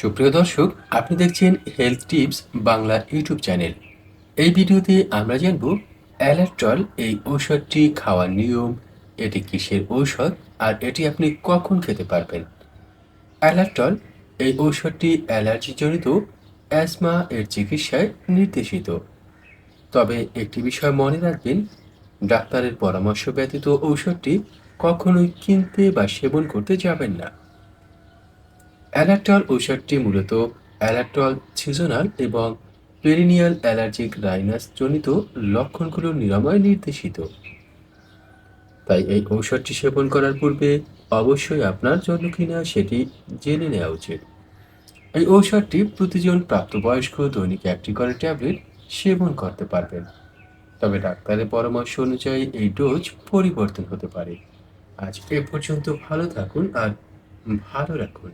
সুপ্রিয় দর্শক, আপনি দেখছেন health tips Bangla YouTube channel এই ভিডিওতে আমরা জানব অ্যালাট্রল এই ঔষধটি খাওয়ার নিয়ম, এটি কিসের ঔষধ, আর এটি আপনি কখন খেতে পারবেন? অ্যালাট্রল এই ঔষধটি অ্যালার্জিজনিত অ্যাজমা এর চিকিৎসায় নির্দেশিত। তবে একটি বিষয় মনে রাখবেন, ডাক্তারের পরামর্শ ব্যতীত ঔষধটি কখনোই কিনতে বা সেবন করতে যাবেন না। অ্যালাট্রল ঔষধটি মূলত অ্যালাট্রল সিজনাল এবং পেরিনিয়াল অ্যালার্জিক রাইনাস জনিত লক্ষণগুলোর নিরাময় নির্দেশিত। তাই এই ঔষধটি সেবন করার পূর্বে অবশ্যই আপনার জন্য কিনা সেটি জেনে নেওয়া উচিত। এই ঔষধটি প্রতিজন প্রাপ্তবয়স্ক দৈনিক একটি করে ট্যাবলেট সেবন করতে পারবেন। তবে ডাক্তারের পরামর্শ অনুযায়ী এই ডোজ পরিবর্তন হতে পারে। আজ এ পর্যন্ত ভালো থাকুন আর ভালো রাখুন।